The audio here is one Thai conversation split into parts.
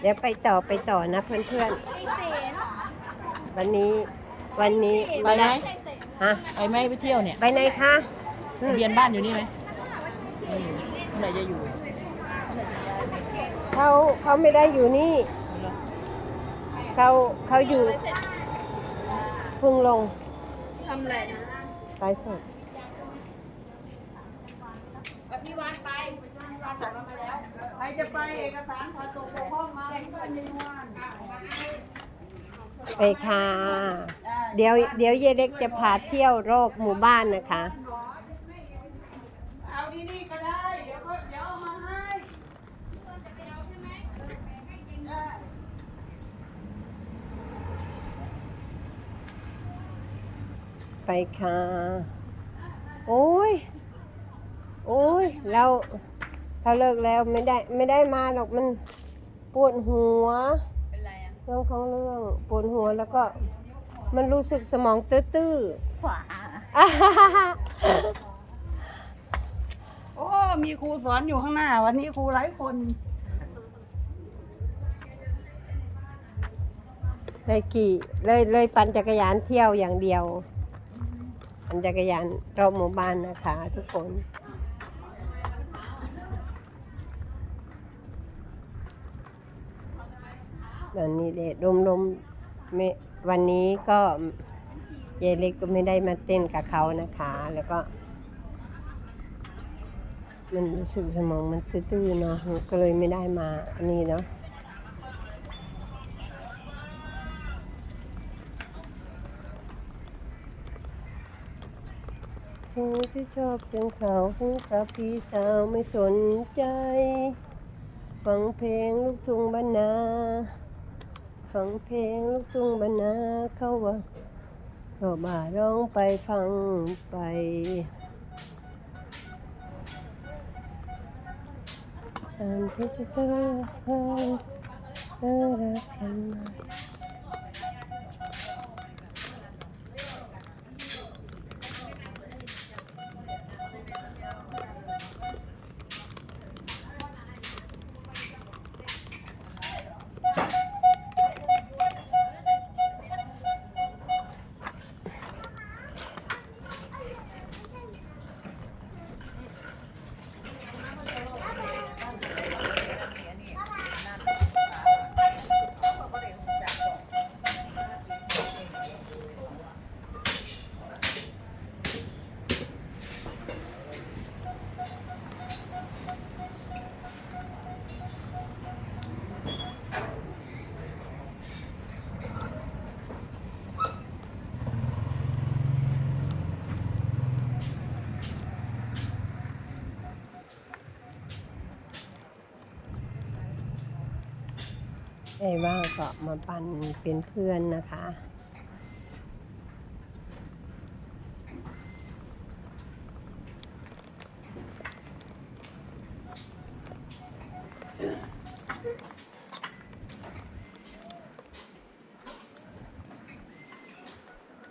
เดี๋ยวไปต่อไปต่อนะเพื่อนไอเสนๆ วันนี้วันนี้ไปไหมฮะไปไหมไปเที่ยวเนี่ย ไปไหนคะทะเบียนบ้านอยู่นี่ไหมไม่อยู่เมื่อไหร่จะอยู่ เขาเขาไม่ได้อยู่นี่ เขาเขาอยู่เพุ่งลงทำอะไรไปสดพี่วานไป พี่วานบอกเรมาแล้ว ใครจะไปเอกสารพาตกห้องมาเพี่วานพี่วานไปค่ะ เดี๋ยวเดี๋ยวเยเล็กจะพาเที่ยวโรคหมู่บ้านนะคะ เอาที่นี่ก็ได้ เดี๋ยวก็เดี๋ยวเอามาให้ไปค่ะ โอ้ย โอ้ยเรา เขาเลิกแล้วไม่ได้ไม่ได้มาหรอกมันปวดหัวเป็นไรอะเรื่องของเรื่องปวดหัวแล้วก็มันรู้สึกสมองตื้อขวาๆอ่าฮ่าฮ่าฮ่าโอ้มีครูสอนอยู่ข้างหน้า วันนี้ครูหลายคนเลยขี่เลยเลยปั่นจักรยานเที่ยวอย่างเดียวปั่นจักรยานรอบหมู่บ้านนะคะ ทุกคน ตอนนี้เดดลมลมๆไม่วันนี้ก็เยายเล็กก็ไม่ได้มาเต้นกับเขานะคะ แล้วก็ มันรู้สึกสมองมันตื้อๆเนาะก็เลยไม่ได้มาอันนี้เนาะถึงที่ชอบเสียงเขาหูกับพี่สาวไม่สนใจ ฟังเพลงลูกทุ่งบ้านนา ฟังเพลงลูกทุ่งบรรณาเขาว่าก็มาร้องไปฟังไปอันที่จะเธอเธอรักฉันไหม ได้ว่างก็มาปั่นเป็นเพื่อนนะคะ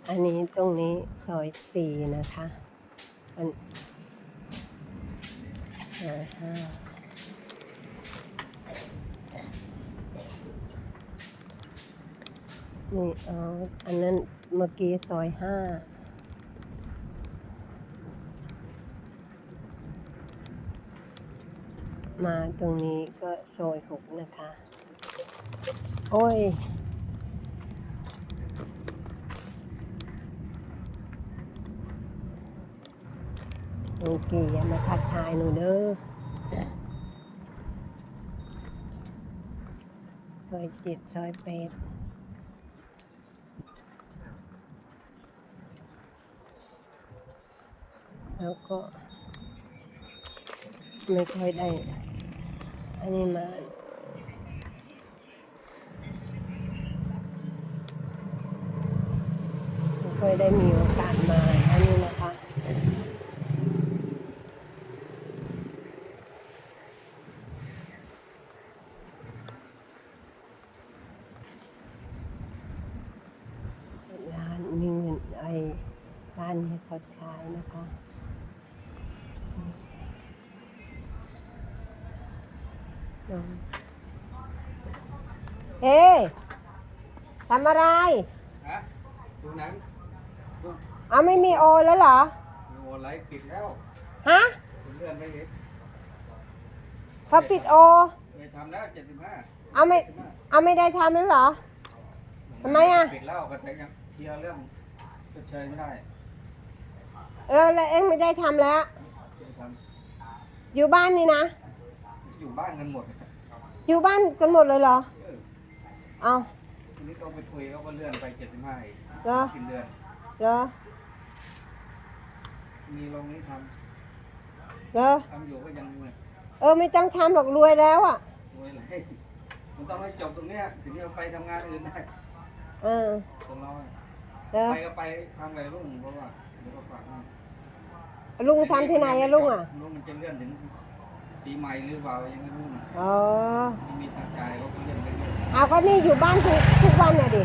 อันนี้ตรงนี้ซอยสี่นะคะ อันซอยห้า นี่เอาอันนั้นเมื่อกี้ซอยห้ามาตรงนี้ก็ซอยหกนะคะ โอ้ย โอเคอย่ามาทักทายหนูเด้อซอยเจ็ดซอยแปด แล้วก็ไม่ค่อยได้ อันนี้มาไม่ค่อยได้มีโอกาสมาอันนี้นะคะร้านมีเงินไอร้านให้เขาขายนะคะ เฮ้ทำอะไร ฮะดูหนังดูเอาไม่มีโอแล้วเหรอ ดูออนไลน์ปิดแล้วฮะผมเลื่อนไปเห็นเขาปิดโอ ไม่ทำแล้วเจ็ดสิบห้าเอาไม่ เอาไม่ได้ทำแล้วเหรอ ทำไมอะ ปิดแล้วก็แต่ยังเคลียร์เรื่องชดเชยไม่ได้เออแล้วเอ็งไม่ได้ทำแล้ว ไม่ทอยู่บ้านนี่นะำอยู่บ้านกันหมด อยู่บ้านกันหมดเลยเหรอ เออเอาทีนี้ต้องไปคุยเขาก็เลื่อนไปเจ็ดสิบห้าอีกเหรอสิ้นเดือนเหรอมีโรงนี้ทเหรอำทำอยู่ก็ยังเนี่ยเออไม่ต้องทำหรอกรวยแล้วอะรวยเลยมันต้องให้จบตรงเนี้ยถึงจะไปทำงานอื่นได้เออตรงเราอะเหรอไปก็ไปทำอะไรรุ่งเพราะว่าเดี๋ยวก็ฝากให้ลุงทำที่ไหนอะลุงอะลุงมันจะเลื่อนถึง ปีใหม่หรือเปล่ายังไม่รู้นะอ๋อไม่มีทางจ่ายเขาก็เลื่อนไปเรื่อยเอาก็นี่อยู่บ้านทุกทุกวันน่ะดิ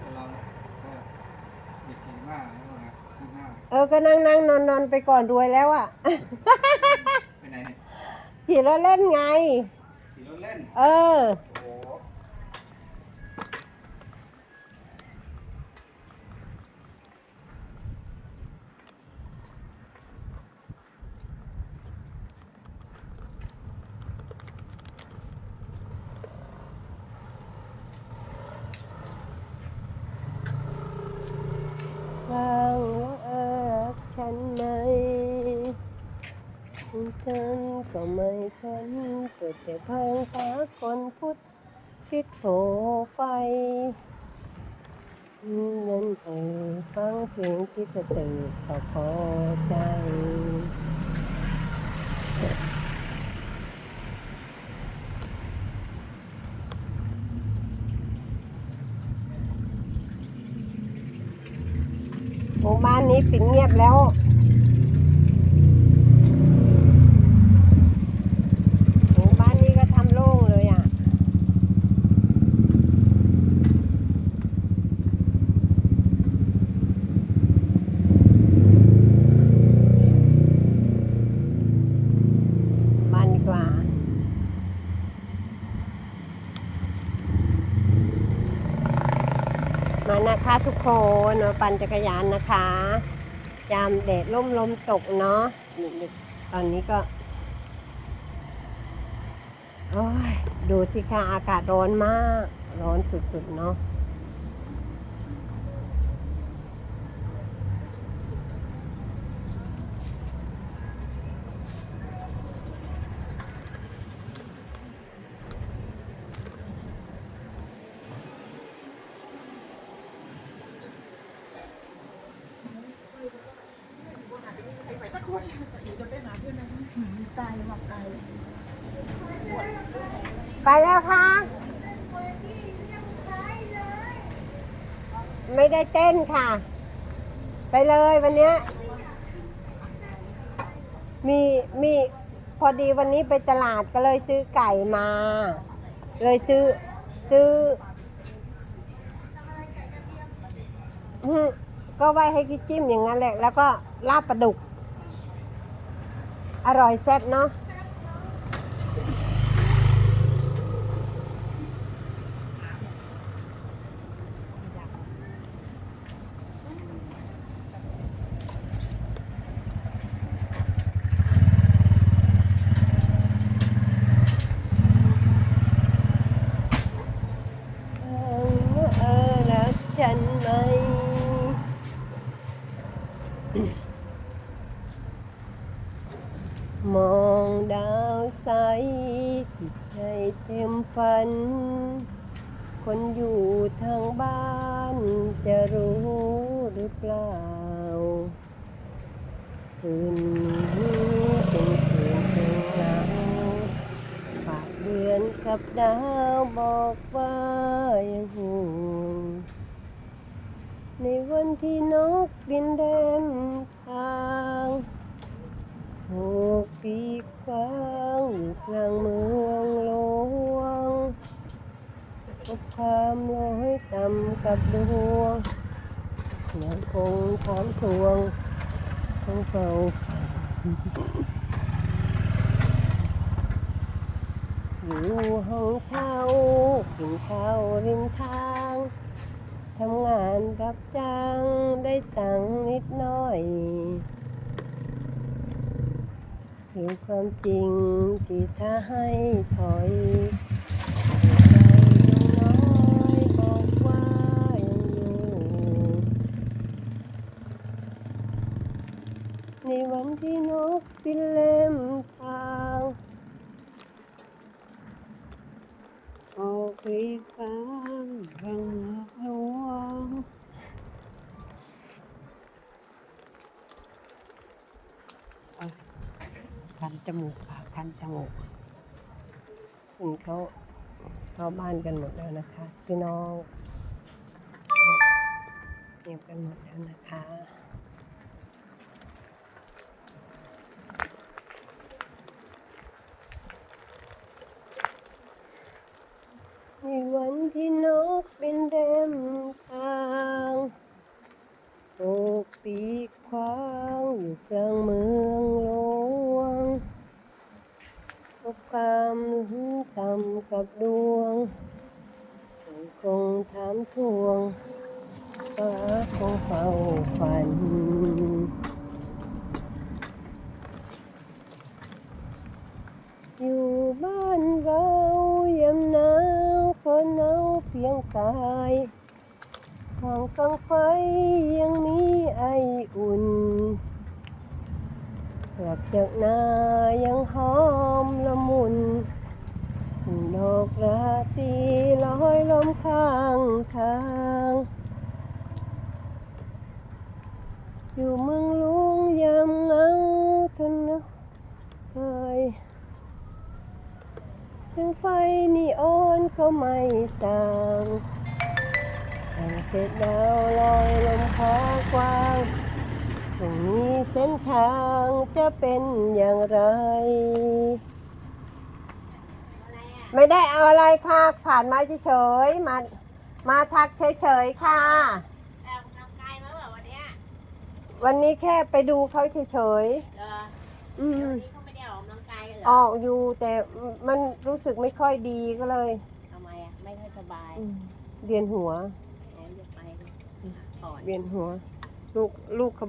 แต่เราก็เด็กที่ห้าแล้วนะที่ห้าเออก็นั่งนั่งนอนนอนไปก่อนรวยแล้วอะ ไปไหนเนี่ยขี่รถเล่นไง ขี่รถเล่น เออ โอ้โห ฟังว่าเออรักฉันไหม ฉันก็ไม่สนเปิดแต่เพิงตาคนพุทธฟิตโฟไฟนั่นเออฟังเพลงที่จะตื่นก็พอใจหมู่บ้านนี้ปิดเงียบแล้ว หมู่บ้านนี้ก็ทำโล่งเลยอะ บ้านดีกว่า มา นะคะทุกคนปั่นจักรยานนะคะ ยามแดดล่มลมตกเนาะตอนนี้ก็โอ้ยดูสิค่ะอากาศร้อนมาก ร้อนสุดๆเนาะ ไปแล้วค่ะ ไม่ได้เต้นค่ะ ไปเลยวันเนี้ยมีมีพอดีวันนี้ไปตลาดก็เลยซื้อไก่มา เลยซื้อซื้อก็ไว้ให้กินจิ้มอย่างนั้นแหละ แล้วก็ลาบปลาดุก อร่อยแซ่บเนาะเออเออรักฉันไหมมองดาวใสที่ใจ เต็มฝัน คนอยู่ทางบ้านจะรู้หรือเปล่าคืนนี้เป็นคืนเงเราฝากเดือนกับดาวบอกว่ายังห่วงในวันที่นกบินเดินทางหกปีกว้างอยู่กลางเมืองหล ความลอยต่ำกับดวงยังคงถามทวงต้องเฝ้าฝันอยู่ห้องเช่ากินข้าวริมทางทำงานรับจ้างได้ตังค์นิดน่อยถึงความจริงที่ถ้าให้ถอยใจยังน้อยบอกว่ายังอยู่ ในวันที่น กบินเล่มทางออกไปฟ้าบังหลวงคันจมูกค่ะคันจมูกคุณเขาเข้าบ้านกันหมดแล้วนะคะพี่น้องเงียบกันหมดแล้วนะคะ ในวันที่นกบินเร็มทางโอกปีกขวางอยู่กลางเมืองหลวงพบความต่ำกับดวงยังคงถามทวงฟ้าคงเฝ้าฝัน อยู่บ้านเรายามหนาวฝนหนาวเพียงกายห้องกองไฟยังมีไออุ่นกลับจากนายังหอมละมุนดอกราตรีลอยลมข้างทาง อยู่เมืองยามเหงาทนนะเอ่ย ซึ่ง ไฟนีออนก็ไม่สร้างแต่เศษดาวลอยลมพากว้างตรงนี้เส้นทางจะเป็นอย่างไร ไม่ได้เอาอะไรค่ะ ผ่านมาเฉยๆ มา มาทักเฉยๆ ค่ะออกกำลังกายมาแบบวันเนี้ยวันนี้แค่ไปดูเขาเฉยเหรอๆ อืมวันนี้เขาไม่ได้ออกกำลังกายกันเหร อออกอยู่แต่มันรู้สึกไม่ค่อยดีก็เลยทำไมอะไม่ค่อยสบายอืมเวียนหัวไหนจะไปก่อน เวียนหัว ลูกลูกเขา